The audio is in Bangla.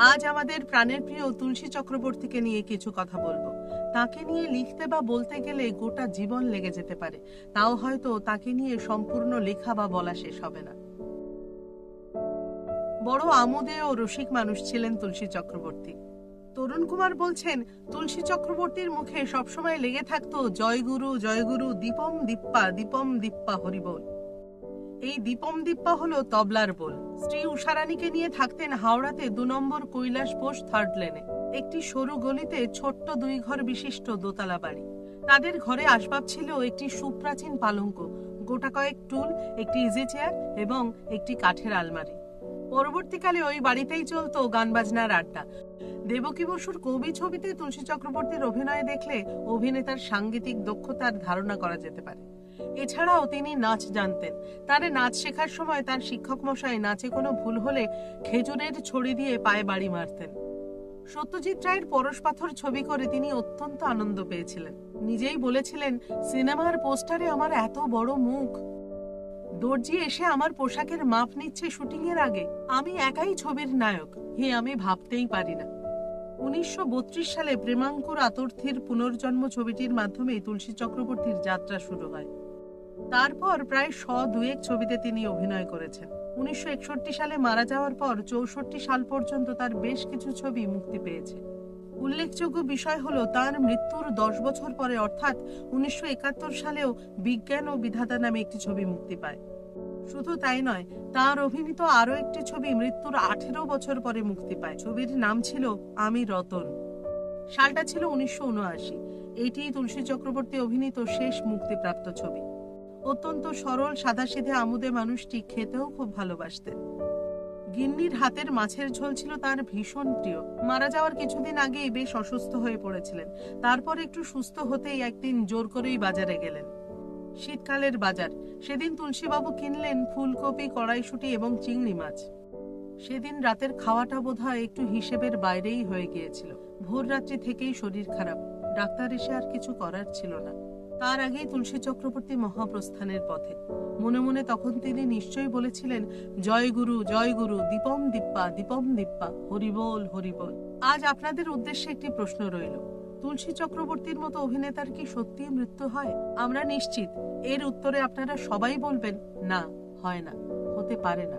আজ আমাদের প্রাণের প্রিয় তুলসী চক্রবর্তীকে নিয়ে কিছু কথা বলব। তাকে নিয়ে লিখতে বা বলতে গেলে গোটা জীবন লেগে যেতে পারে। তাও হয়তো তাকে নিয়ে সম্পূর্ণ লেখা বা বলা শেষ হবে না। বড় আমোদে ও রসিক মানুষ ছিলেন তুলসী চক্রবর্তী। তরুণ কুমার বলছেন, তুলসী চক্রবর্তীর মুখে সবসময় লেগে থাকতো জয়গুরু জয়গুরু জয় গুরু দীপম দীপ্পা দীপম দীপ্পা হরিবোল। এই দীপম দীপ্পা হলো তবলার বোল স্ত্রী উষারানীকে নিয়ে থাকতেন হাওড়াতে দু নম্বর কৈলাস বোস থার্ড লেনে একটি সরু গলিতে ছোট্ট দুই ঘর বিশিষ্ট দোতলা বাড়ি। তাদের ঘরে আসবাব ছিল একটি সুপ্রাচীন পালঙ্ক, গোটা কয়েক টুল, একটি ইজি চেয়ার এবং একটি কাঠের আলমারি। পরবর্তীকালে ওই বাড়িতেই চলত গান বাজনার আড্ডা। দেবকী বসুর কবি ছবিতে তুলসী চক্রবর্তীর অভিনয় দেখলে অভিনেতার সাংগীতিক দক্ষতার ধারণা করা যেতে পারে। এছাড়াও তিনি নাচ জানতেন। তার নাচ শেখার সময় তার শিক্ষক মশাই নাচে কোনো ভুল হলে খেজুরের ছড়ি দিয়ে পায়ে বাড়ি মারতেন। সত্যজিৎ রায়ের পরশ পাথর ছবি করে তিনি অত্যন্ত আনন্দ পেয়েছিলেন। নিজেই বলেছিলেন, সিনেমার পোস্টারে আমার এত বড় মুখ। দর্জি এসে আমার পোশাকের মাপ নিচ্ছে শুটিং এর আগে। আমি একাই ছবির নায়ক। হে, আমি ভাবতেই পারি না। উনিশশো বত্রিশ সালে প্রেমাঙ্কুর আতর্থীর পুনর্জন্ম ছবিটির মাধ্যমে তুলসী চক্রবর্তীর যাত্রা শুরু হয়। তারপর প্রায় শ দুয়েক ছবিতে তিনি অভিনয় করেছেন। উনিশশো একষট্টি সালে মারা যাওয়ার পর চৌষট্টি সাল পর্যন্ত তার বেশ কিছু ছবি মুক্তি পেয়েছে। উল্লেখযোগ্য বিষয় হলো তার মৃত্যুর দশ বছর পরে অর্থাৎ উনিশশো একাত্তর সালেও বিজ্ঞান ও বিধাতা নামে একটি ছবি মুক্তি পায়। শুধু তাই নয়, তার অভিনীত আরও একটি ছবি মৃত্যুর আঠেরো বছর পরে মুক্তি পায়। ছবির নাম ছিল আমি রতন। সালটা ছিল উনিশশো উনআশি। এটি তুলসী চক্রবর্তী অভিনীত শেষ মুক্তিপ্রাপ্ত ছবি। অত্যন্ত সরল, সাদাসিধে আমুদে মানুষটি খেতেও খুব ভালোবাসতেন। গিন্নির হাতের মাছের ঝোল ছিল তার ভীষণ প্রিয়। মারা যাওয়ার কিছুদিন আগেই বেশ অসুস্থ হয়ে পড়েছিলেন। তারপর একটু সুস্থ হতেই একদিন জোর করেই বাজারে গেলেন। শীতকালের বাজার। সেদিন তুলসীবাবু কিনলেন ফুলকপি, কড়াইশুটি এবং চিংড়ি মাছ। সেদিন রাতের খাওয়াটা বোধহয় একটু হিসেবের বাইরেই হয়ে গিয়েছিল। ভোর রাত্রি থেকেই শরীর খারাপ। ডাক্তার এসে আর কিছু করার ছিল না। তার আগেই তুলসী চক্রবর্তী মহাপ্রস্থানের পথে। মনে মনে তখন তিনি নিশ্চয়ই বলেছিলেন, জয় গুরু জয় গুরু, দীপম দীপ্পা দীপম দীপ্পা হরিবল হরিবল আজ আপনাদের উদ্দেশ্যে একটি প্রশ্ন রইল, তুলসী চক্রবর্তীর মতো অভিনেতার কি সত্যি মৃত্যু হয়? আমরা নিশ্চিত, এর উত্তরে আপনারা সবাই বলবেন, না, হয় না, হতে পারে না।